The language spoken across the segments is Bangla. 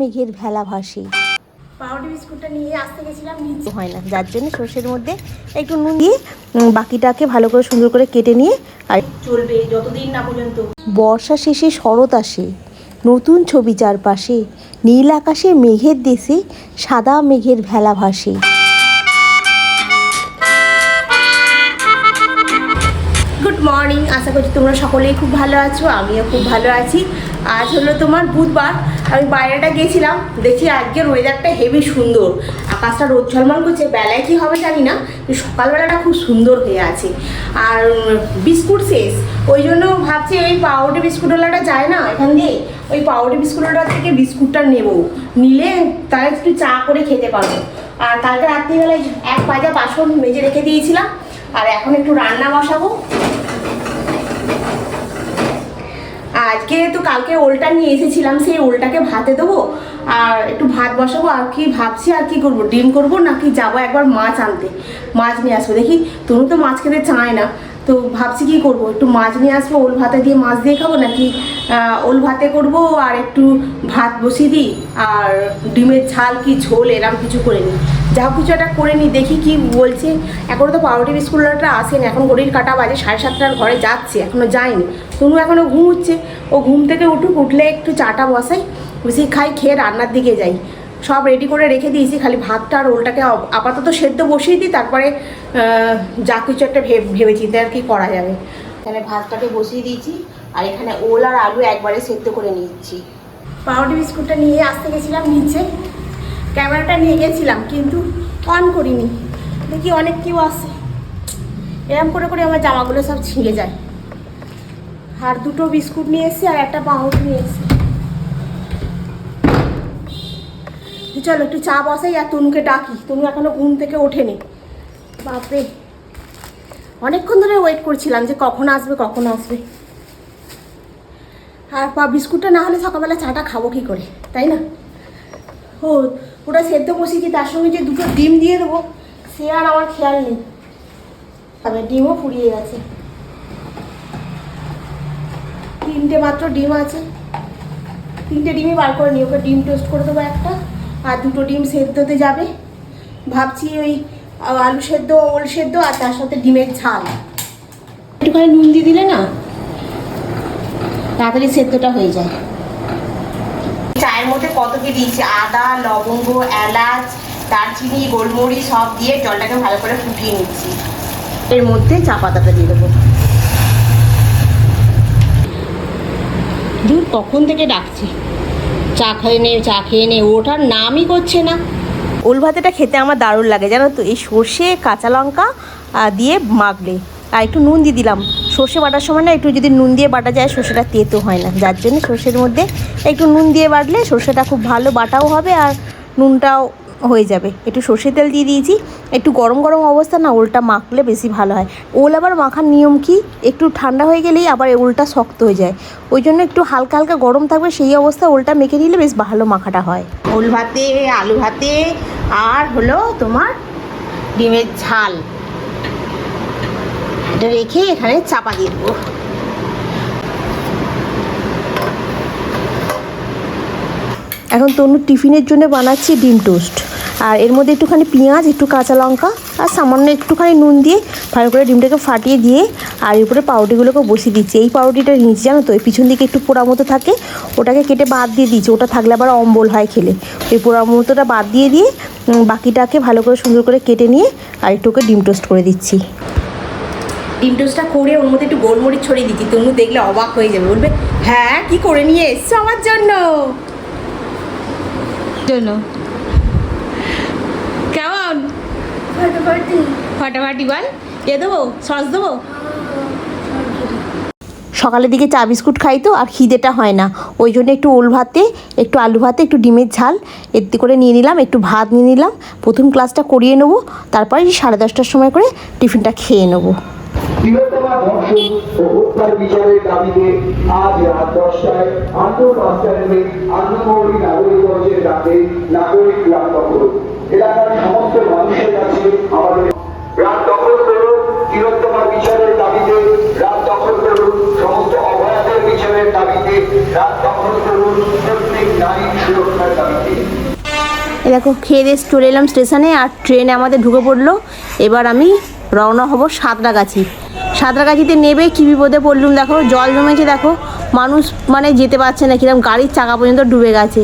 মেঘের ভেলা ভাসে। পাউরুটি বিস্কুটটা নিয়ে আসতে গেছিলাম নিচে হয় না যার জন্য সর্ষের মধ্যে একটু নুন দিয়ে বাকিটাকে ভালো করে সুন্দর করে কেটে নিয়ে আর চলবে যতদিন না পর্যন্ত। বর্ষা শেষে শরৎ আসে নতুন ছবি চারপাশে নীল আকাশে মেঘের দেশে সাদা মেঘের ভেলা ভাসে। গুড মর্নিং আশা করছি তোমরা সকলেই খুব ভালো আছো আমিও খুব ভালো আছি। আজ হলো তোমার বুধবার আমি বাইরেটা গিয়েছিলাম, দেখি আজকের ওয়েদারটা হেভি সুন্দর। আকাশটা রোদ ঝলমল করছে, বেলায় কি হবে জানি না সকালবেলাটা খুব সুন্দর হয়ে আছে। আর বিস্কুট শেষ। ওই জন্য ভাবছি ওই পাউরুটি বিস্কুটওয়ালাটা যায় না এখান দিয়ে? ওই পাউরুটি বিস্কুটওয়ালা থেকে বিস্কুটটা নেব। নিলে তাহলে একটু চা করে খেতে পারব। আর কালকে রাত্রিবেলায় এক পাজা বাসন মেজে রেখে দিয়েছিলাম। আর এখন একটু রান্না বসাবো। আজকে তো কালকে ওলটা নিয়ে এসেছিলাম, সেই ওলটাকে ভাতে দেবো। আর একটু ভাত বসাবো, আর কি ভাবছি আর কি করব, ডিম করব নাকি যাব একবার মাছ আনতে, মাছ নিয়ে আসব। দেখি, তুমি তো মাছ খেতে চায় না। তো ভাবছি কি করব? একটু মাছ নিয়ে আসব, ওল ভাতে দিয়ে মাছ দিয়ে খাব নাকি ওল ভাতে করব আর একটু ভাত বসিয়ে দিই, আর ডিমের ঝাল কি ঝোল এরম কিছু করে নিই। যা কিছু একটা করে নিই, দেখি কি বলছে। এখনও তো পাউরুটি বিস্কুটটা আসেনি, এখন ঘড়ির কাটা বাজে সাড়ে সাতটার ঘরে যাচ্ছে এখনও যায়নি। তনু এখনও ঘুমুচ্ছে, ও ঘুম থেকে উঠুক, উঠলে একটু চাটা বসাই বসি খাই, খেয়ে রান্নার দিকে যাই। সব রেডি করে রেখে দিয়েছি, খালি ভাতটা আর ওলটাকে আপাতত সেদ্ধ বসিয়ে দিই, তারপরে যা কিছু একটা ভেবে ভেবেছি আর কি করা যাবে। এখানে ভাতটাকে বসিয়ে দিয়েছি, আর এখানে ওল আর আলু একবারে সেদ্ধ করে নিচ্ছি। পাউরুটি বিস্কুটটা নিয়ে আসতে গেছিলাম নিচে, ক্যামেরাটা নিয়ে গেছিলাম, কিন্তু অন করিনি। দেখি অনেক কেউ আসে এরম করে করে আমার জামাগুলো সব ছিঁড়ে যায়। আর দুটো বিস্কুট নিয়ে এসেছি, আর একটা পাউরুটি নিয়ে এসেছি। চলো একটু চা বসাই আর তনুকে ডাকি। তনু এখনও ঘুম থেকে ওঠেনি। বাপরে। অনেকক্ষণ ধরে ওয়েট করছিলাম যে কখন আসবে কখন আসবে। আর পা বিস্কুটটা না হলে সকালবেলা চাটা খাব কি করে, তাই না? ও, ওটা সেদ্ধ বসিয়েছি তার সঙ্গে যে দুটো ডিম দিয়ে দেবো, সে আর আমার খেয়াল নেই। তবে ডিমও ফুরিয়ে গেছে। তিনটে মাত্র ডিম আছে। তিনটে ডিমই বার করে নিই, ওকে ডিম টোস্ট করে দেবো একটা। আর দুটো ডিম সেদ্ধতে যাবে। ভাবছি ওই আলু সেদ্ধ ওল সেদ্ধ আর তার সাথে ডিমের ঝাল। একটুখানি নুন দিয়ে দিলে না তাড়াতাড়ি সেদ্ধটা হয়ে যায়। চায়ের মধ্যে কত কি দিয়েছি? আদা লবঙ্গ এলাচ দারচিনি গোলমরিচ সব দিয়ে জলটাকে ভালো করে ফুটিয়ে নিচ্ছি। এর মধ্যে চা পাতাটা দিয়ে দেবো। দূর কখন থেকে ডাকছি? চা খেয়ে নে, চা খেয়ে নে ওঠার নামই করছে না। ওল ভাতেটা খেতে আমার দারুণ লাগে, জানো তো? এই সর্ষে, কাঁচা লঙ্কা দিয়ে মাখলে। আর একটু নুন দিয়ে দিলাম। সর্ষে বাটার সময় না একটু যদি নুন দিয়ে বাটা যায়, সর্ষেটা তেতো হয় না। যার জন্য সর্ষের মধ্যে একটু নুন দিয়ে বাটলে সর্ষেটা খুব ভালো বাটাও হবে আর নুনটাও হয়ে যাবে। একটু সর্ষে তেল দিয়ে দিয়েছি। একটু গরম গরম অবস্থা না, ওলটা মাখলে বেশি ভালো হয়। ওল আবার মাখার নিয়ম কি? একটু ঠান্ডা হয়ে গেলেই আবার ওলটা শক্ত হয়ে যায়। ওই জন্য একটু হালকা হালকা গরম থাকবে, সেই অবস্থা ওলটা মেখে নিলে বেশ ভালো মাখাটা হয়। ওল ভাতে, আলু ভাতে, আর হলো তোমার ডিমের ঝাল। এটা রেখে এখানে চাপা দিয়ে দেবো। এখন তনু টিফিনের জন্য বানাচ্ছি ডিম টোস্ট। আর এর মধ্যে একটুখানি পেঁয়াজ, একটু কাঁচা লঙ্কা আর সামান্য একটুখানি নুন দিয়ে ভালো করে ডিমটাকে ফাটিয়ে দিয়ে আর উপরে পাউরুটিগুলোকে বসিয়ে দিচ্ছি। এই পাউরুটিটা নিচে জানো তো? পিছন দিকে একটু পোড়া মতো থাকে, ওটাকে কেটে বাদ দিয়ে দিচ্ছি ওটা থাকলে আবার অম্বল হয় খেলে। ওই পোড়া মতোটা বাদ দিয়ে দিয়ে বাকিটাকে ভালো করে সুন্দর করে কেটে নিয়ে আর একটু ওকে ডিম টোস্ট করে দিচ্ছি। ডিম টোস্টটা করে ওর মধ্যে একটু গোলমরিচ ছড়িয়ে দিচ্ছি। তনু দেখলে অবাক হয়ে যাবে। বলবে হ্যাঁ কি করে নিয়ে এসছো আমার জন্য? জন্য। কেমন? ফাটাফাটি বল। এ দেবো? সস দেবো? সকালের দিকে চা বিস্কুট খাই তো আর খিদেটা হয় না। ওই জন্য একটু ওল ভাতে একটু আলু ভাতে একটু ডিমের ঝাল এতে করে নিয়ে নিলাম একটু ভাত নিয়ে নিলাম। প্রথম ক্লাসটা করিয়ে নেব তারপরে সাড়ে দশটার সময় করে টিফিনটা খেয়ে নেব। বৃহত্তমা ধর্ষণ ও হত্যার বিচারের দাবিতে আজ রাত দশটায় আন্তঃরাষ্ট্রের আন্দোলনী নাগরিক মঞ্চের ডাকে নাগরিক রাত দখল। এলাকার সমস্ত মানুষের কাছে আমাদের রাত দখল করুন বৃহত্তমা বিচারের দাবিতে রাত দখল করুন, সমস্ত অপরাধের বিচারের দাবিতে রাত দখল করুন প্রত্যেক নারীর এই দেখো, খেয়ে দিয়ে চলে এলাম স্টেশনে আর ট্রেনে আমাদের ঢুকে পড়ল। এবার আমি রওনা হব সাঁতরাগাছি। সাঁতরাগাছিতে নেবে কী বিপদে পড়লুম দেখো, জল জমেছে দেখো। মানুষ মানে যেতে পারছে না কীরকম গাড়ির চাকা পর্যন্ত ডুবে গেছে।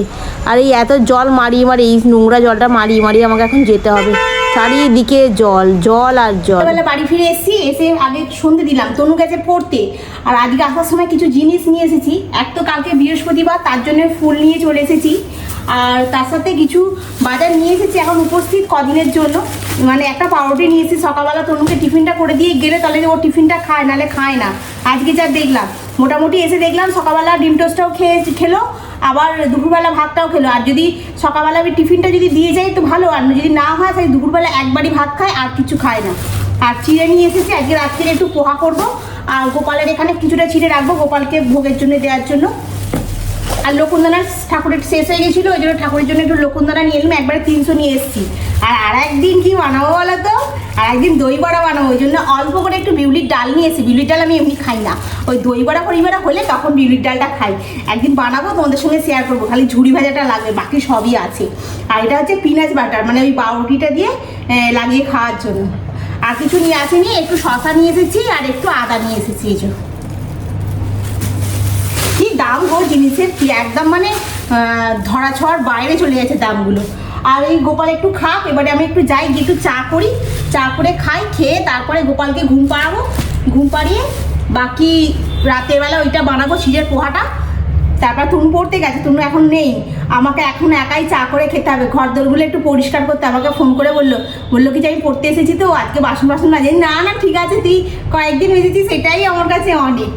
আর এই এত জল মারিয়ে মারিয়ে, এই নোংরা জলটা মারিয়ে মারিয়ে আমাকে এখন যেতে হবে। চারিদিকে জল জল আর জল। সকালবেলা বাড়ি ফিরে এসেছি, এসে আগে সন্ধে দিলাম, তনু গেছে পড়তে। আর আজকে আসার সময় কিছু জিনিস নিয়ে এসেছি। এক তো কালকে বৃহস্পতিবার, তার জন্য ফুল নিয়ে চলে এসেছি। আর তার সাথে কিছু বাজার নিয়ে এসেছি এখন উপস্থিত কদিনের জন্য। মানে একটা পাউরুটি নিয়ে এসেছি, সকালবেলা তনুকে টিফিনটা করে দিয়ে গেলে তাহলে ও টিফিনটা খায়, নাহলে খায় না। আজকে যা দেখলাম, মোটামুটি এসে দেখলাম সকালবেলা ডিম টোস্টটাও খেয়ে খেলো, আবার দুপুরবেলা ভাতটাও খেলো। আর যদি সকালবেলা আমি টিফিনটা যদি দিয়ে যাই তো ভালো, আর যদি না হয় তাহলে দুপুরবেলা একবারই ভাত খায় আর কিছু খায় না। আর চিড়ে নিয়ে এসেছি, আজকে রাত্রে একটু পোহা করব। আর গোপালের এখানে কিছুটা চিড়ে রাখব, গোপালকে ভোগের জন্য দেওয়ার জন্য। আর লকুন্দানার ঠাকুরের শেষ হয়ে গেছিল, ওই জন্য ঠাকুরের জন্য একটু লকুন্দানা নিয়ে এলাম, একবারে তিনশো নিয়ে এসেছি। আর আর একদিন কি বানাবো বলো তো? আর একদিন দই বড়া বানাবো, ওই জন্য অল্প করে একটু বিউলির ডাল নিয়ে এসেছি। বিউলির ডাল আমি এমনি খাই না। ওই দই বড়া পরিবারা হলে তখন বিউলির ডালটা খাই। একদিন বানাবো, তোমাদের সঙ্গে শেয়ার করব। খালি ঝুড়ি ভাজাটা লাগবে, বাকি সবই আছে। আর এটা হচ্ছে পিনাজ বাটার মানে ওই পাউরুটিটা দিয়ে লাগিয়ে খাওয়ার জন্য। আর কিছু নিয়ে আসিনি, একটু শশা নিয়ে এসেছি, আর একটু আদা নিয়ে এসেছি, এই জন্য। দাম জিনিসের কি একদম মানে ধরা ছোঁয়ার বাইরে চলে যাচ্ছে দামগুলো। আর এই গোপাল একটু খাক, এবারে আমি একটু যাই, গিয়ে একটু চা করি। চা করে খাই, খেয়ে তারপরে গোপালকে ঘুম পাড়াবো। ঘুম পাড়িয়ে বাকি রাতের বেলা ওইটা বানাবো সিজের পোহাটা। তারপর তুমি পড়তে গেছে তুমি এখন নেই। আমাকে এখন একাই চা করে খেতে হবে। ঘর দোরগুলো একটু পরিষ্কার করতে আমাকে ফোন করে বলল বলল কি যে আমি পড়তে এসেছি তো, আজকে বাসন বাসন না যাই না না ঠিক আছে, তুই কয়েকদিন এসেছিস সেটাই আমার কাছে অনেক।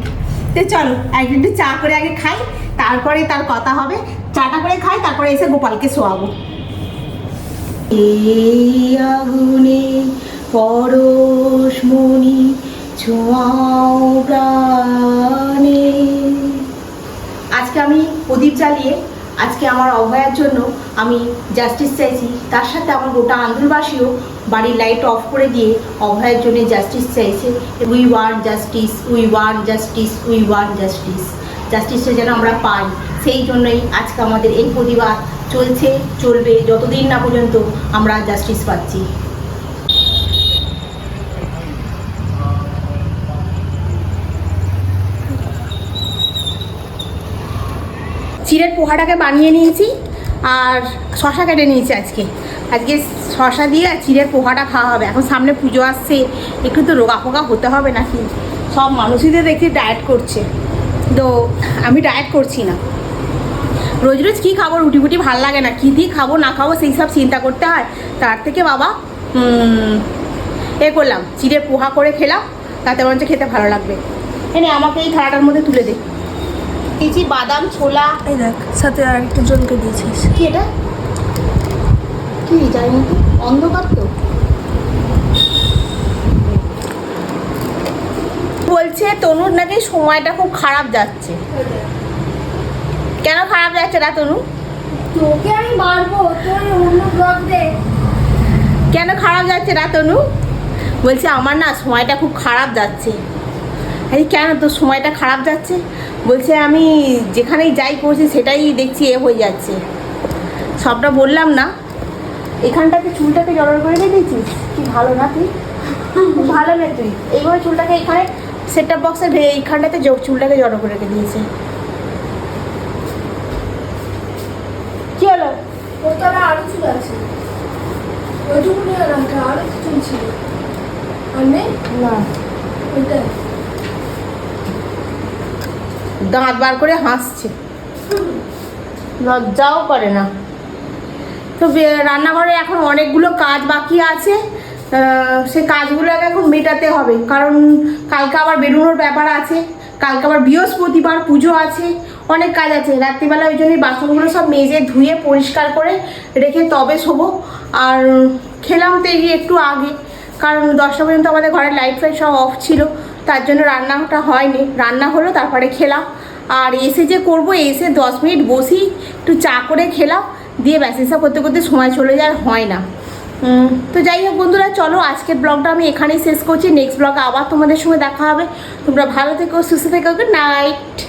তো চলো। একদিন একটু চা করে আগে খাই, তারপরে তার কথা হবে। চাটা করে খাই, তারপরে এসে গোপালকে শোয়াবো। এই আগুনে পরশমণি ছোঁয়াও আজকে আমি প্রদীপ জ্বালিয়ে, আজকে আমার অভয়ার জন্য আমি জাস্টিস চাইছি। তার সাথে আমার গোটা আন্দোলবাসীও বাড়ির লাইট অফ করে দিয়ে অভয়ের জন্য জাস্টিস চাইছে। We want justice we want justice we want justice জাস্টিসটা যেন আমরা পাই। সেই জন্যই আজকে আমাদের এই প্রতিবাদ চলছে, চলবে যতদিন না পর্যন্ত আমরা জাস্টিস পাচ্ছি। চিড়ের পোহাটাকে বানিয়ে নিয়েছি। আর শশা কেটে নিয়েছি আজকে। আজকে শশা দিয়ে আর চিড়ের পোহাটা খাওয়া হবে। এখন সামনে পুজো আসছে, একটু তো রোগা ফোগা হতে হবে নাকি? সব মানুষই তো দেখছি ডায়েট করছে। তো আমি ডায়েট করছি না। রোজ রোজ কী খাব? রুটি ফুটি ভালো লাগে না। কী দিয়ে খাব, না খাব সেই সব চিন্তা করতে হয়। তার থেকে বাবা এ করলাম। চিড়ে পোহা করে খেলাম। তাতে বরঞ্চ খেতে ভালো লাগবে। এনে আমাকে এই থালাটার মধ্যে তুলে দে। দিয়েছি বাদাম ছোলা। এই দেখ সাথে আর একটা জনকে দিয়েছিস। কি এটা? কি জানি। অন্ধকার তো। বলছে তনুর নাকি সময়টা খুব খারাপ যাচ্ছে। কেন খারাপ যাচ্ছে না তনু? তোকে আমি মারবো তোর অন্য ব্লগ দে। কেন খারাপ যাচ্ছে না তনু? বলছে আমার না সময়টা খুব খারাপ যাচ্ছে। আরে কেন তোর সময়টা খারাপ যাচ্ছে? বলছে আমি যেখানেই যাই করছি সেটাই দেখছি এ হয়ে যাচ্ছে। সবটা বললাম না। এখানটাতে চুলটাকে জড়ো করে রেখেছিস কি ভালো না তুই? ভালো না তুই? এইভাবে চুলটাকে এখানে সেট আপ বক্সের এইখানটাতে চুলটাকে জড়ো করে রেখে দিয়েছে। কি হলো? আরও চুল আছে। ওইটুকু নিয়ে রাখা আরও চুল ছিল। আর নেই? না। ওইটাই। দাঁত বার করে হাসছে। লজ্জাও করে না। তো রান্নাঘরে এখন অনেকগুলো কাজ বাকি আছে। সে কাজগুলোকে এখন মেটাতে হবে। কারণ কালকে আবার বেরোনোর ব্যাপার আছে। কালকে আবার বৃহস্পতিবার পুজো আছে। অনেক কাজ আছে। রাত্রিবেলা ওই জন্যই বাসনগুলো সব মেজে ধুয়ে পরিষ্কার করে রেখে তবে শোবো। আর খেলাম তো একটু আগে। কারণ দশটা পর্যন্ত আমাদের ঘরের লাইট ফাইট সব অফ ছিল। তার জন্য রান্নাটা হয়নি। রান্না হলো, তারপরে খেলাম। আর এসে যে করব, এসে দশ মিনিট বসি, একটু চা করে খেলাম। দিয়ে ব্যাস করতে করতে সময় চলে যায় হয় না। তো যাই হোক বন্ধুরা, চলো আজকের ব্লগটা আমি এখানেই শেষ করছি। নেক্সট ব্লগে আবার তোমাদের সঙ্গে দেখা হবে। তোমরা ভালো থেকো, সুস্থ থেকো নাইট